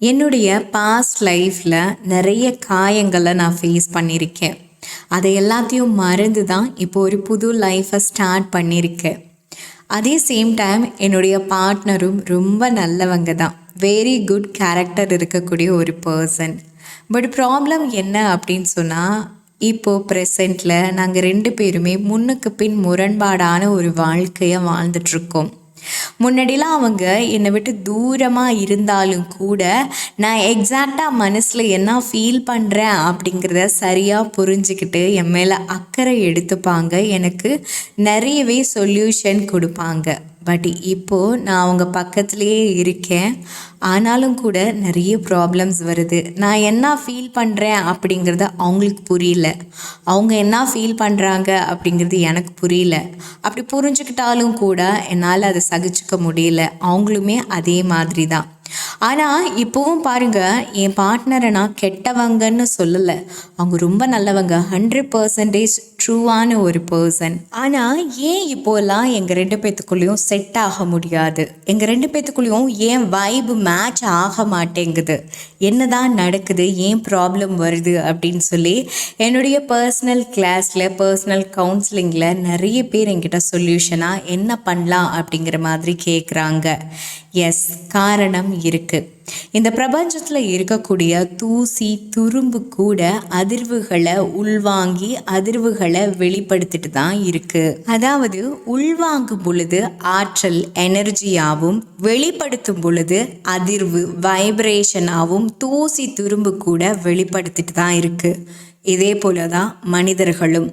என்னுடைய பாஸ்ட் லைஃப்பில் நிறைய காயங்களை நான் ஃபேஸ் பண்ணியிருக்கேன். அதை எல்லாத்தையும் மறந்து தான் இப்போ ஒரு புது லைஃப்பை ஸ்டார்ட் பண்ணியிருக்கேன். அதே சேம் டைம் என்னுடைய பார்ட்னரும் ரொம்ப நல்லவங்க தான். வெரி குட் கேரக்டர் இருக்கக்கூடிய ஒரு பர்சன் பட் ப்ராப்ளம் என்ன அப்படின்னு சொன்னால் இப்போது ப்ரெசண்ட்டில் நாங்கள் ரெண்டு பேருமே முன்னுக்கு பின் முரண்பாடான ஒரு வாழ்க்கையை வாழ்ந்துட்டுருக்கோம் முன்னாடிலாம் அவங்க என்னை விட்டு தூரமாக இருந்தாலும் கூட நான் எக்ஸாக்டாக மனசில் என்ன ஃபீல் பண்ணுறேன் அப்படிங்கிறத சரியாக புரிஞ்சுக்கிட்டு என் மேலே அக்கறை எடுத்துப்பாங்க. எனக்கு நிறையவே சொல்யூஷன் கொடுப்பாங்க. பட் இப்போது நான் அவங்க பக்கத்துலேயே இருக்கேன். ஆனாலும் கூட நிறைய ப்ராப்ளம்ஸ் வருது. நான் என்ன ஃபீல் பண்ணுறேன் அப்படிங்கிறது அவங்களுக்கு புரியல. அவங்க என்ன ஃபீல் பண்ணுறாங்க அப்படிங்கிறது எனக்கு புரியல. அப்படி புரிஞ்சுக்கிட்டாலும் கூட என்னால் அதை சகிச்சுக்க முடியல. அவங்களுமே அதே மாதிரி தான் ஆனால் இப்போவும் பாருங்க என் பார்ட்னரை நான் கெட்டவங்கன்னு சொல்லலை. அவங்க ரொம்ப நல்லவங்க. ஹண்ட்ரட் பர்சன்டேஜ் ட்ரூவான ஒரு பர்சன் ஆனால் ஏன் இப்போலாம் எங்கள் ரெண்டு பேத்துக்குள்ளேயும் செட் ஆக முடியாது? எங்கள் ரெண்டு பேத்துக்குள்ளேயும் ஏன் வைபு மேட்ச் ஆக மாட்டேங்குது? என்னதான் நடக்குது? ஏன் ப்ராப்ளம் வருது? அப்படின்னு சொல்லி என்னுடைய பர்சனல் கிளாஸில் பர்சனல் கவுன்சிலிங்கில் நிறைய பேர் என்கிட்ட சொல்யூஷனாக என்ன பண்ணலாம் அப்படிங்கிற மாதிரி கேட்குறாங்க எஸ் காரணம் இருக்குது இந்த பிரபஞ்சத்தில் இருக்கக்கூடிய தூசி துரும்பு கூட அதிர்வுகளை உள்வாங்கி அதிர்வுகளை வெளிப்படுத்திட்டு தான் இருக்கு. அதாவது உள்வாங்கும் பொழுது ஆற்றல் எனர்ஜியாகவும் வெளிப்படுத்தும் பொழுது அதிர்வு வைப்ரேஷனாகவும் தூசி துரும்பு கூட வெளிப்படுத்திட்டு தான் இருக்கு. இதே போல தான் மனிதர்களும்.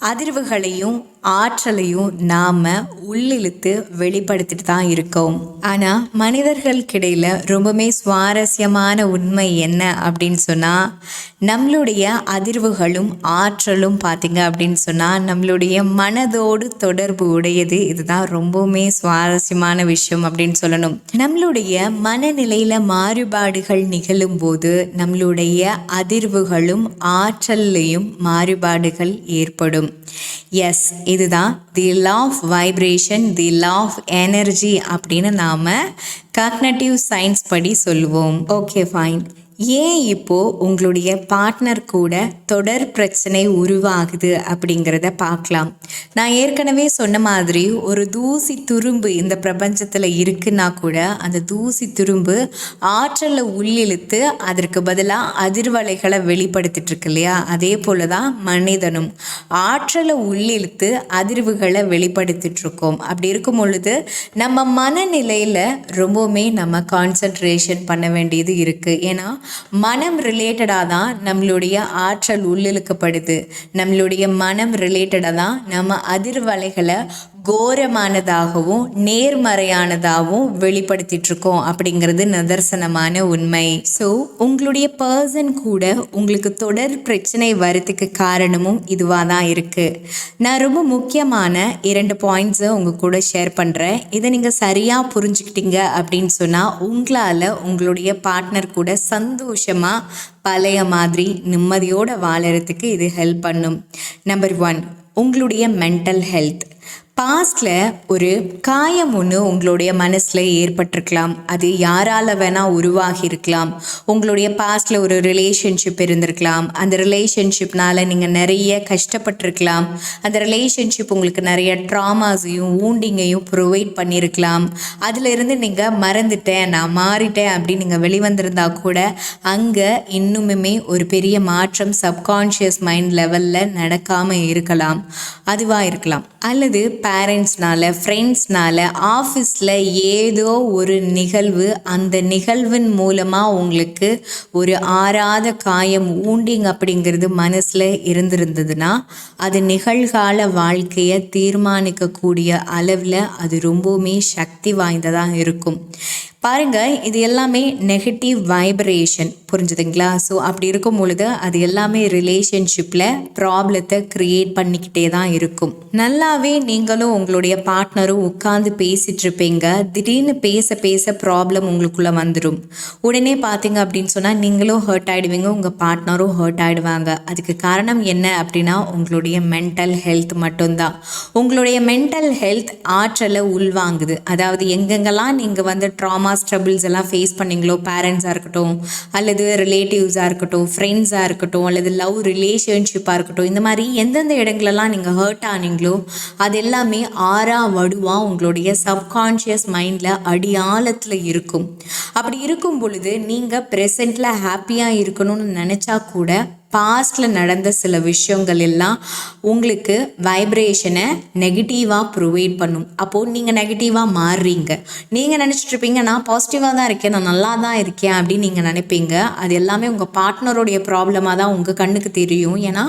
அதிர்வுகளையும் ஆற்றலையும் நாம் உள்ளிழுத்து வெளிப்படுத்திட்டு தான் இருக்கோம். ஆனால் மனிதர்களுக்கிடையில் ரொம்பவுமே சுவாரஸ்யமான உண்மை என்ன அப்படின்னு சொன்னால் நம்மளுடைய அதிர்வுகளும் ஆற்றலும் பார்த்திங்க அப்படின்னு சொன்னால் நம்மளுடைய மனதோடு தொடர்பு உடையது இதுதான் ரொம்பவுமே சுவாரஸ்யமான விஷயம் அப்படின்னு சொல்லணும். நம்மளுடைய மனநிலையில் மாறுபாடுகள் நிகழும் போது நம்மளுடைய அதிர்வுகளும் ஆற்றல்லையும் மாறுபாடுகள் ஏற்படும். எஸ் இதுதான். The law of vibration the law of energy அப்படின்னு நாம் கக்னட்டிவ் சயின்ஸ் படி சொல்லுவோம். ஓகே ஃபைன் ஏன் இப்போது உங்களுடைய பார்ட்னர் கூட தொடர் பிரச்சனை உருவாகுது அப்படிங்கிறத பார்க்கலாம். நான் ஏற்கனவே சொன்ன மாதிரி ஒரு தூசி துரும்பு இந்த பிரபஞ்சத்தில் இருக்குன்னா கூட அந்த தூசி துரும்பு ஆற்றலை உள்ளிழுத்து அதற்கு பதிலாக அதிர்வலைகளை வெளிப்படுத்திட்டு இருக்கு இல்லையா? அதே போல தான் மனிதனும். ஆற்றலை உள்ளிழுத்து அதிர்வுகளை வெளிப்படுத்திட்டுருக்கோம். அப்படி இருக்கும் பொழுது நம்ம மனநிலையில் ரொம்பவுமே நம்ம கான்சன்ட்ரேஷன் பண்ண வேண்டியது இருக்குது ஏன்னா மனம் ரிலேட்டடாக தான் நம்மளுடைய ஆற்றல் உள்ளிழுக்கப்படுது. நம்மளுடைய மனம் ரிலேட்டடாக தான் நம்ம அதிர்வலைகளை கோரமானதாகவும் நேர்மறையானதாகவும் வெளிப்படுத்திட்டு இருக்கோம் அப்படிங்கிறது நிதர்சனமான உண்மை. ஸோ உங்களுடைய பர்சன் கூட உங்களுக்கு தொடர் பிரச்சனை வரத்துக்கு காரணமும் இதுவாக தான் இருக்குது நான் ரொம்ப முக்கியமான இரண்டு பாயிண்ட்ஸை உங்கள் கூட ஷேர் பண்ணுறேன் இதை நீங்கள் சரியாக புரிஞ்சுக்கிட்டீங்க அப்படின்னு சொன்னால் உங்களால் உங்களுடைய பார்ட்னர் கூட சந்தோஷமாக பழைய மாதிரி நிம்மதியோடு வாழறதுக்கு இது ஹெல்ப் பண்ணும். நம்பர் ஒன் உங்களுடைய மென்டல் ஹெல்த் பாஸ்டில் ஒரு காயம் ஒன்று உங்களுடைய மனசில் ஏற்பட்டிருக்கலாம். அது யாரால் வேணால் உருவாகி இருக்கலாம் உங்களுடைய பாஸ்டில் ஒரு ரிலேஷன்ஷிப் இருந்திருக்கலாம். அந்த ரிலேஷன்ஷிப்னால் நீங்கள் நிறைய கஷ்டப்பட்டிருக்கலாம். அந்த ரிலேஷன்ஷிப் உங்களுக்கு நிறைய ட்ராமாஸையும் ஊண்டிங்கையும் ப்ரொவைட் பண்ணியிருக்கலாம். அதிலிருந்து நீங்கள் மறந்துட்டேன் நான் மாறிட்டேன் அப்படின்னு நீங்கள் வெளிவந்திருந்தா கூட அங்கே இன்னுமுமே ஒரு பெரிய மாற்றம் சப்கான்ஷியஸ் மைண்ட் லெவலில் நடக்காமல் இருக்கலாம். அதுவாக இருக்கலாம். அல்லது பேரண்ட்ஸ்னால ஃப்ரெண்ட்ஸ்னால ஆஃபீஸில் ஏதோ ஒரு நிகழ்வு அந்த நிகழ்வின் மூலமாக உங்களுக்கு ஒரு ஆறாத காயம் ஊண்டிங் அப்படிங்கிறது மனசில் இருந்திருந்ததுன்னா அது நிகழ்கால வாழ்க்கையை தீர்மானிக்கக்கூடிய அளவில் அது ரொம்பவுமே சக்தி வாய்ந்ததாக இருக்கும். பாருங்கள் இது எல்லாமே நெகட்டிவ் வைப்ரேஷன் புரிஞ்சுதுங்களா? ஸோ அப்படி இருக்கும் பொழுது அது எல்லாமே ரிலேஷன்ஷிப்பில் ப்ராப்ளத்தை க்ரியேட் பண்ணிக்கிட்டே தான் இருக்கும். நல்லாவே நீங்களும் உங்களுடைய பார்ட்னரும் உட்காந்து பேசிகிட்டு இருப்பீங்க. திடீர்னு பேச பேச ப்ராப்ளம் உங்களுக்குள்ளே வந்துடும் உடனே பார்த்தீங்க அப்படின்னு சொன்னால் நீங்களும் ஹர்ட் ஆகிடுவீங்க உங்கள் பார்ட்னரும் ஹர்ட் ஆகிடுவாங்க அதுக்கு காரணம் என்ன அப்படின்னா உங்களுடைய மென்டல் ஹெல்த் மட்டும்தான். உங்களுடைய மென்டல் ஹெல்த் ஆற்றலை உள்வாங்குது. அதாவது எங்கெங்கெல்லாம் நீங்கள் வந்து ட்ராமா ட்ராமாஸ் ட்ரபிள்ஸ் எல்லாம் ஃபேஸ் பண்ணீங்களோ பேரண்ட்ஸாக இருக்கட்டும் அல்லது ரிலேட்டிவ்ஸாக இருக்கட்டும் ஃப்ரெண்ட்ஸாக இருக்கட்டும் அல்லது லவ் ரிலேஷன்ஷிப்பாக இருக்கட்டும் இந்த மாதிரி எந்தெந்த இடங்களெல்லாம் நீங்கள் ஹர்ட் ஆனீங்களோ அது எல்லாமே ஆறா வடுவாக உங்களுடைய சப்கான்ஷியஸ் மைண்டில் அடியாழத்தில் இருக்கும். அப்படி இருக்கும் பொழுது நீங்கள் ப்ரெசண்ட்டில் ஹாப்பியாக இருக்கணும்னு நினச்சா கூட பாஸ்டில் நடந்த சில விஷயங்கள் எல்லாம் உங்களுக்கு வைப்ரேஷனை நெகட்டிவாக ப்ரொவைட் பண்ணும். அப்போது நீங்கள் நெகட்டிவாக மாறுறீங்க. நீங்கள் நினச்சிட்ருப்பீங்க நான் பாசிட்டிவாக தான் இருக்கேன் நான் நல்லா தான் இருக்கேன் அப்படின்னு நீங்கள் நினைப்பீங்க. அது எல்லாமே உங்கள் பார்ட்னருடைய ப்ராப்ளமாக தான் உங்கள் கண்ணுக்கு தெரியும். ஏன்னா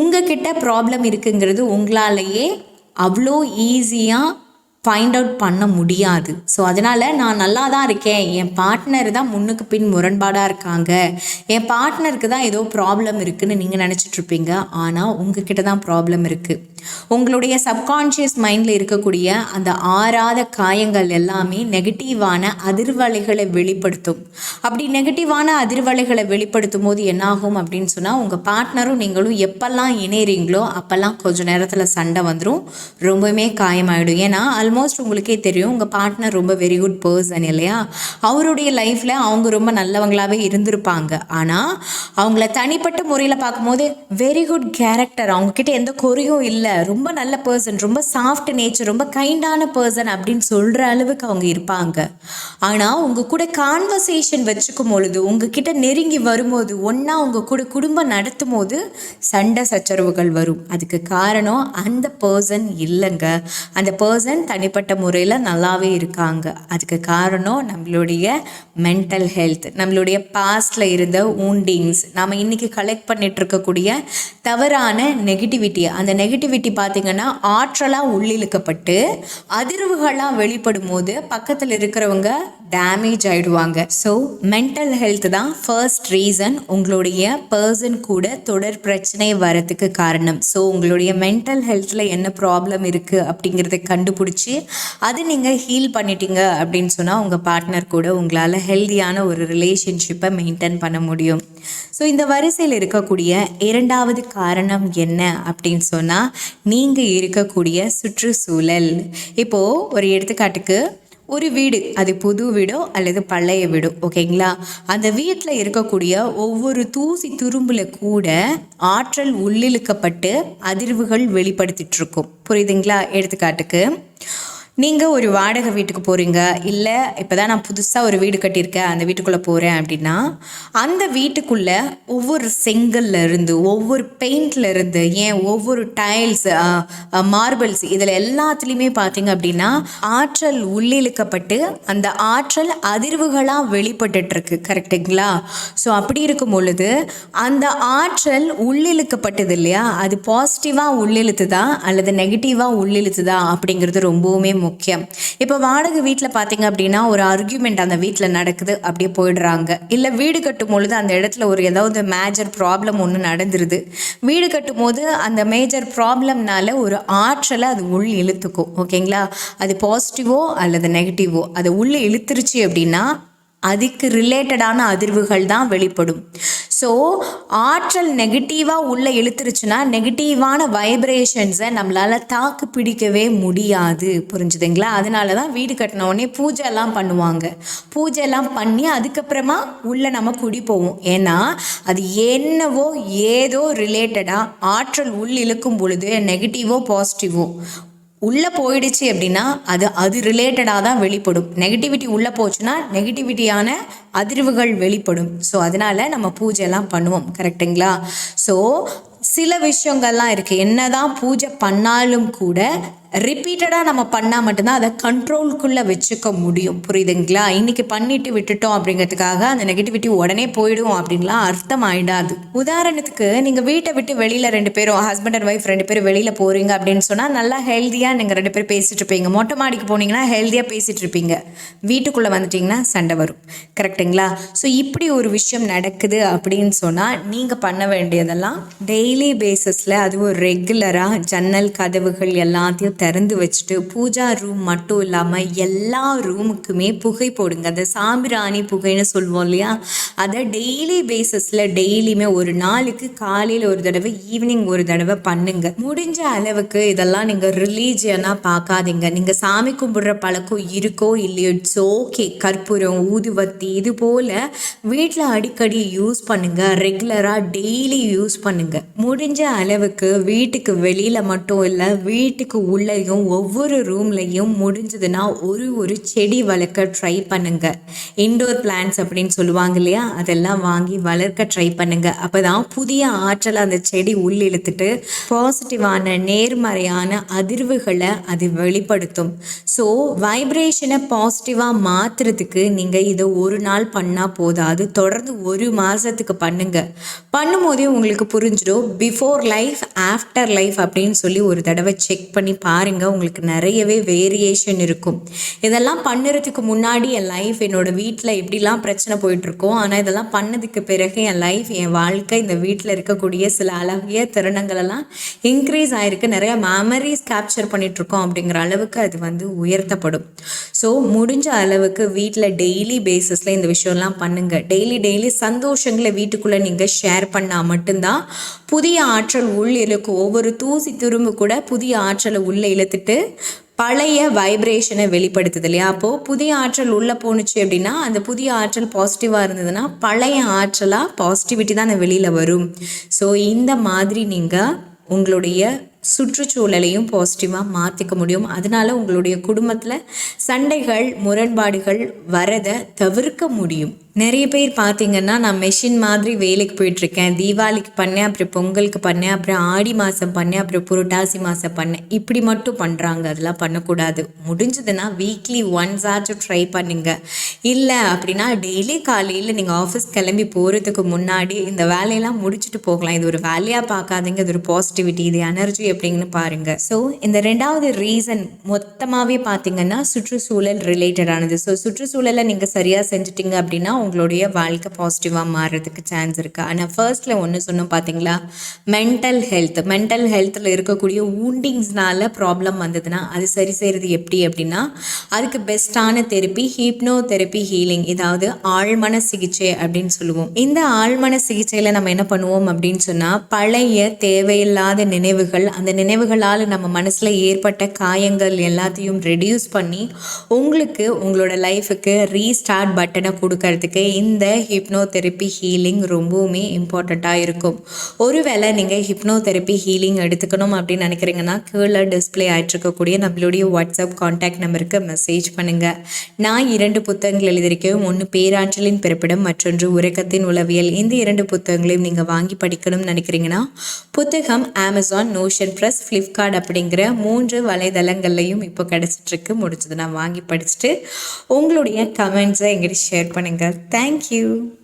உங்ககிட்ட ப்ராப்ளம் இருக்குங்கிறது உங்களாலேயே அவ்வளோ ஈஸியாக ஃபைண்ட் அவுட் பண்ண முடியாது. ஸோ அதனால் நான் நல்லா தான் இருக்கேன். என் பார்ட்னர் தான் முன்னுக்கு பின் முரண்பாடாக இருக்காங்க. என் பார்ட்னருக்கு தான் ஏதோ ப்ராப்ளம் இருக்குதுன்னு நீங்கள் நினச்சிட்ருப்பீங்க ஆனால் உங்ககிட்ட தான் ப்ராப்ளம் இருக்குது உங்களுடைய சப்கான்ஷியஸ் மைண்டில் இருக்கக்கூடிய அந்த ஆறாத காயங்கள் எல்லாமே நெகட்டிவான அதிர்வலைகளை வெளிப்படுத்தும். அப்படி நெகட்டிவான அதிர்வலைகளை வெளிப்படுத்தும் போது என்னாகும் அப்படின்னு சொன்னால் உங்கள் பார்ட்னரும் நீங்களும் எப்பெல்லாம் இணையிறீங்களோ அப்போல்லாம் கொஞ்சம் நேரத்தில் சண்டை வந்துடும் ரொம்பவுமே காயமாயிடும். ஏன்னா ஆல்மோஸ்ட் உங்களுக்கே தெரியும் உங்கள் பார்ட்னர் ரொம்ப வெரி குட் பர்சன் இல்லையா? அவருடைய லைஃப்பில் அவங்க ரொம்ப நல்லவங்களாகவே இருந்திருப்பாங்க. ஆனால் அவங்கள தனிப்பட்ட முறையில் பார்க்கும்போது வெரி குட் கேரக்டர் அவங்கக்கிட்ட எந்த குறையும் இல்லை. ரொம்ப நல்ல பர்சன் ரொம்ப சாஃப்ட் நேச்சர் ரொம்ப கைண்டான பர்சன் அப்படின்னு சொல்கிற அளவுக்கு அவங்க இருப்பாங்க. ஆனால் உங்கள் கூட கான்வர்சேஷன் வச்சுக்கும் பொழுது உங்ககிட்ட நெருங்கி வரும்போது ஒன்றா உங்கள் கூட குடும்பம் நடத்தும் போது சண்டை சச்சரவுகள் வரும். அதுக்கு காரணம் அந்த பர்சன் இல்லைங்க. அந்த பர்சன் தனிப்பட்ட முறையில் நல்லாவே இருக்காங்க. அதுக்கு காரணம் நம்மளுடைய மென்டல் ஹெல்த் நம்மளுடைய பாஸ்டில் இருந்த ஊண்டிங்ஸ் நாம் இன்றைக்கி கலெக்ட் பண்ணிட்டு இருக்கக்கூடிய தவறான நெகட்டிவிட்டி அந்த நெகட்டிவிட்டி பார்த்திங்கன்னா ஆற்றலாக உள்ளிழுக்கப்பட்டு அதிர்வுகளாக வெளிப்படும் போது பக்கத்தில் இருக்கிறவங்க டேமேஜ் ஆகிடுவாங்க ஸோ மென்டல் ஹெல்த் தான் ஃபர்ஸ்ட் ரீசன் உங்களுடைய பர்சன் கூட தொடர் பிரச்சனை வரத்துக்கு காரணம். ஸோ உங்களுடைய மென்டல் ஹெல்த்தில் என்ன ப்ராப்ளம் இருக்குது அப்படிங்கிறத கண்டுபிடிச்சி அது நீங்கள் ஹீல் பண்ணிட்டீங்க அப்படின்னு சொன்னால் உங்கள் பார்ட்னர் கூட உங்களால் ஹெல்தியான ஒரு ரிலேஷன்ஷிப்பை மெயின்டைன் பண்ண முடியும். ஸோ இந்த வரிசையில் இருக்கக்கூடிய இரண்டாவது காரணம் என்ன அப்படின்னு சொன்னால் நீங்கள் இருக்கக்கூடிய சுற்றுச்சூழல். இப்போது ஒரு எடுத்துக்காட்டுக்கு ஒரு வீடு அது புது வீடோ அல்லது பழைய வீடோ ஓகேங்களா? அந்த வீட்டில் இருக்கக்கூடிய ஒவ்வொரு தூசி துரும்புல கூட ஆற்றல் உள்ளிழுக்கப்பட்டு அதிர்வுகள் வெளிப்படுத்திட்டு இருக்கும். புரியுதுங்களா? எடுத்துக்காட்டுக்கு. நீங்கள் ஒரு வாடகை வீட்டுக்கு போகிறீங்க இல்லை இப்போ தான் நான் புதுசாக ஒரு வீடு கட்டியிருக்கேன் அந்த வீட்டுக்குள்ளே போகிறேன் அப்படின்னா அந்த வீட்டுக்குள்ளே ஒவ்வொரு செங்கல்ல இருந்து ஒவ்வொரு பெயிண்ட்ல இருந்து ஏன் ஒவ்வொரு டைல்ஸ் மார்பிள்ஸ் இதில் எல்லாத்துலேயுமே பார்த்தீங்க அப்படின்னா ஆற்றல் உள்ளிழுக்கப்பட்டு அந்த ஆற்றல் அதிர்வுகளாக வெளிப்பட்டுட்ருக்கு கரெக்டுங்களா ஸோ அப்படி இருக்கும் பொழுது அந்த ஆற்றல் உள்ளிழுக்கப்பட்டது இல்லையா? அது பாசிட்டிவாக உள்ளிழுத்துதா அல்லது நெகட்டிவாக உள்ளிழுத்துதா அப்படிங்கிறது ரொம்பவுமே முக்கியம். இப்போ வாடகை வீட்டில் பார்த்தீங்க அப்படின்னா ஒரு ஆர்கியூமெண்ட் அந்த வீட்டில் நடக்குது அப்படியே போயிடுறாங்க. இல்லை வீடு கட்டும் பொழுது அந்த இடத்துல ஒரு ஏதாவது மேஜர் ப்ராப்ளம் ஒன்று நடந்துருது. வீடு கட்டும் போது அந்த மேஜர் ப்ராப்ளம்னால ஒரு ஆற்றலை அது உள் இழுத்துக்கும். ஓகேங்களா அது பாசிட்டிவோ அல்லது நெகட்டிவோ அது உள்ளே இழுத்துருச்சு அப்படின்னா அதுக்கு ரிலேட்டடான அதிர்வுகள் தான் வெளிப்படும். ஸோ ஆற்றல் நெகட்டிவாக உள்ளே இழுத்துருச்சுன்னா நெகட்டிவான வைப்ரேஷன்ஸை நம்மளால் தாக்கு பிடிக்கவே முடியாது. புரிஞ்சுதுங்களா? அதனால தான் வீடு கட்டின உடனே பண்ணுவாங்க. பூஜைலாம் பண்ணி அதுக்கப்புறமா உள்ளே நம்ம குடி போவோம். ஏன்னா அது என்னவோ ஏதோ ரிலேட்டடாக ஆற்றல் உள் இழுக்கும் பொழுது நெகட்டிவோ பாசிட்டிவோ உள்ளே போயிடுச்சு அப்படின்னா அது அது ரிலேட்டடாக தான் வெளிப்படும். நெகட்டிவிட்டி உள்ளே போச்சுன்னா நெகட்டிவிட்டியான அதிர்வுகள் வெளிப்படும். ஸோ அதனால் நம்ம பூஜைலாம் பண்ணுவோம். கரெக்டுங்களா ஸோ சில விஷயங்கள்லாம் இருக்குது என்ன தான் பூஜை பண்ணாலும் கூட ரிப்பீட்டடாக நம்ம பண்ணால் மட்டும்தான் அதை கண்ட்ரோலுக்குள்ளே வச்சுக்க முடியும். புரியுதுங்களா? இன்றைக்கி பண்ணிட்டு விட்டுட்டோம் அப்படிங்கிறதுக்காக அந்த நெகட்டிவிட்டி உடனே போயிடும் அப்படின்லாம் அர்த்தம் ஆயிடாது. உதாரணத்துக்கு நீங்கள் வீட்டை விட்டு வெளியில் ரெண்டு பேரும் ஹஸ்பண்ட் அண்ட் ஒய்ஃப் ரெண்டு பேரும் வெளியில் போகிறீங்க அப்படின்னு சொன்னால் நல்லா ஹெல்த்தியாக நீங்கள் ரெண்டு பேரும் பேசிகிட்டு இருப்பீங்க. மொட்டை மாடிக்கு போனீங்கன்னா ஹெல்த்தியாக பேசிகிட்டு இருப்பீங்க. வீட்டுக்குள்ளே வந்துட்டிங்கன்னா சண்டை வரும். கரெக்டுங்களா ஸோ இப்படி ஒரு விஷயம் நடக்குது அப்படின்னு சொன்னால் நீங்கள் பண்ண வேண்டியதெல்லாம் டெய்லி பேசிஸில் அதுவும் ரெகுலராக ஜன்னல் கதவுகள் எல்லாத்தையும் திறந்து வச்சுட்டு பூஜா ரூம் மட்டும் இல்லாமல் எல்லா ரூமுக்குமே புகை போடுங்க. அந்த சாம்பிராணி புகைன்னு சொல்லுவோம் இல்லையா? அதை டெய்லி பேசிஸில் டெய்லியுமே ஒரு நாளுக்கு காலையில் ஒரு தடவை ஈவினிங் ஒரு தடவை பண்ணுங்க. முடிஞ்ச அளவுக்கு இதெல்லாம் நீங்கள் ரிலீஜியனாக பார்க்காதீங்க. நீங்கள் சாமி கும்பிடுற பழக்கம் இருக்கோ இல்லையோ இட்ஸ் ஓகே கற்பூரம் ஊதுவத்தி இது போல் வீட்டில் அடிக்கடி யூஸ் பண்ணுங்க. ரெகுலராக டெய்லி யூஸ் பண்ணுங்க. முடிஞ்ச அளவுக்கு வீட்டுக்கு வெளியில் மட்டும் இல்லை வீட்டுக்கு உள்ள உள்ளேயும் ஒவ்வொரு ரூம்லையும் முடிஞ்சதுன்னா ஒரு ஒரு செடி வளர்க்க ட்ரை பண்ணுங்க. இன்டோர் பிளான்ஸ் அப்படின்னு சொல்லுவாங்க இல்லையா? அதெல்லாம் வாங்கி வளர்க்க ட்ரை பண்ணுங்க. அப்பதான் புதிய ஆற்றலை அந்த செடி உள்ளிழுத்துட்டு பாசிட்டிவான நேர்மறையான அதிர்வுகளை அது வெளிப்படுத்தும். ஸோ வைப்ரேஷனை பாசிட்டிவாக மாற்றுறதுக்கு நீங்கள் இதை ஒரு நாள் பண்ணால் போதாது தொடர்ந்து ஒரு மாதத்துக்கு பண்ணுங்க. பண்ணும்போதே உங்களுக்கு புரிஞ்சிடும். பிஃபோர் லைஃப் ஆஃப்டர் லைஃப் அப்படின்னு சொல்லி ஒரு தடவை செக் பண்ணி பாருங்கள் உங்களுக்கு நிறையவே வேரியேஷன் இருக்கும். இதெல்லாம் பண்ணுறதுக்கு முன்னாடி என் லைஃப் என்னோட வீட்டில் எப்படிலாம் பிரச்சனை போயிட்டுருக்கோம். ஆனால் இதெல்லாம் பண்ணதுக்கு பிறகு என் லைஃப் என் வாழ்க்கை இந்த வீட்டில் இருக்கக்கூடிய சில அழகிய தருணங்களெல்லாம் இன்க்ரீஸ் ஆகிருக்கு நிறைய மெமரிஸ் கேப்சர் பண்ணிகிட்ருக்கோம் அப்படிங்கிற அளவுக்கு அது வந்து உயர்த்தப்படும். ஸோ முடிஞ்ச அளவுக்கு வீட்டில் டெய்லி பேசிஸில் இந்த விஷயம்லாம் பண்ணுங்கள் டெய்லி டெய்லி சந்தோஷங்களை வீட்டுக்குள்ளே நீங்கள் ஷேர் பண்ணால் மட்டும்தான் புதிய ஆற்றல் உள் இழுக்கும் ஒவ்வொரு தூசி துரும்பு கூட புதிய ஆற்றலை உள்ளே இழுத்துட்டு பழைய வைப்ரேஷனை வெளிப்படுத்துது இல்லையா? அப்போது புதிய ஆற்றல் உள்ளே போணுச்சு அப்படின்னா அந்த புதிய ஆற்றல் பாசிட்டிவாக இருந்ததுன்னா பழைய ஆற்றலாக பாசிட்டிவிட்டி தான் அந்த வெளியில் வரும். ஸோ இந்த மாதிரி நீங்கள் உங்களுடைய சுற்றுச்சூழலையும் பாசிட்டிவாக மாற்றிக்க முடியும். அதனால உங்களுடைய குடும்பத்தில் சண்டைகள் முரண்பாடுகள் வரதை தவிர்க்க முடியும். நிறைய பேர் பார்த்தீங்கன்னா நான் மெஷின் மாதிரி வேலைக்கு போயிட்டுருக்கேன். தீபாவளிக்கு பண்ணேன் அப்புறம் பொங்கலுக்கு பண்ணேன் அப்புறம் ஆடி மாதம் பண்ணேன் அப்புறம் புரட்டாசி மாதம் பண்ணேன். இப்படி மட்டும் பண்ணுறாங்க அதெல்லாம் பண்ணக்கூடாது. முடிஞ்சதுன்னா வீக்லி ஒன்ஸ் ஆச்சும் ட்ரை பண்ணுங்க. இல்லை அப்படின்னா டெய்லி காலையில் நீங்கள் ஆஃபீஸ் கிளம்பி போகிறதுக்கு முன்னாடி இந்த வேலையெல்லாம் முடிச்சுட்டு போகலாம். இது ஒரு வேலையாக பார்க்காதீங்க. இது ஒரு பாசிட்டிவிட்டி இது எனர்ஜி எப்படின்னு பாருங்கள் ஸோ இந்த ரெண்டாவது ரீசன் மொத்தமாகவே பார்த்தீங்கன்னா சுற்றுச்சூழல் ரிலேட்டடானது ஸோ சுற்றுச்சூழலை நீங்கள் சரியாக செஞ்சிட்டிங்க அப்படின்னா உங்களுடைய வாழ்க்கை பாசிட்டிவாக மாறுறதுக்கு சான்ஸ் இருக்குது ஆனால் ஃபர்ஸ்ட்டில் ஒன்று சொன்னோம் பார்த்தீங்களா மென்டல் ஹெல்த் மென்டல் ஹெல்த்தில் இருக்கக்கூடிய ஊண்டிங்ஸ்னால ப்ராப்ளம் வந்ததுன்னா அது சரி செய்கிறது எப்படி அப்படின்னா அதுக்கு பெஸ்ட்டான தெரப்பி ஹீப்னோ தெரப்பி ஹீலிங் இதாவது ஆழ்மன சிகிச்சை அப்படின்னு சொல்லுவோம். இந்த ஆழ்மன சிகிச்சையில் நம்ம என்ன பண்ணுவோம் அப்படின்னு சொன்னால் பழைய தேவையில்லாத நினைவுகள் அந்த நினைவுகளால் நம்ம மனசில் ஏற்பட்ட காயங்கள் எல்லாத்தையும் ரெடியூஸ் பண்ணி உங்களுக்கு உங்களோட லைஃபுக்கு ரீஸ்டார்ட் பட்டனை கொடுக்கறதுக்கு பண்ணுறதுக்கு இந்த ஹிப்னோ தெரப்பி ஹீலிங் ரொம்பவுமே இம்பார்ட்டண்ட்டாக இருக்கும். ஒருவேளை நீங்கள் ஹிப்னோ தெரப்பி ஹீலிங் எடுத்துக்கணும் அப்படின்னு நினைக்கிறீங்கன்னா கீழே டிஸ்பிளே ஆகிட்ருக்கக்கூடிய நம்மளுடைய வாட்ஸ்அப் காண்டாக்ட் நம்பருக்கு மெசேஜ் பண்ணுங்கள் நான் இரண்டு புத்தகங்கள் எழுதியிருக்கேன். ஒன்று பேராற்றலின் பிறப்பிடம் மற்றொன்று உறக்கத்தின் உளவியல். இந்த இரண்டு புத்தகங்களையும் நீங்கள் வாங்கி படிக்கணும்னு நினைக்கிறீங்கன்னா புத்தகம் அமேசான் நோஷன் ப்ரெஸ் ஃப்ளிப்கார்ட் அப்படிங்கிற மூன்று வலைதளங்கள்லையும் இப்போ கிடச்சிட்ருக்கு முடிச்சது நான் வாங்கி படிச்சுட்டு உங்களுடைய கமெண்ட்ஸை எங்கிட்ட ஷேர் பண்ணுங்கள் Thank you.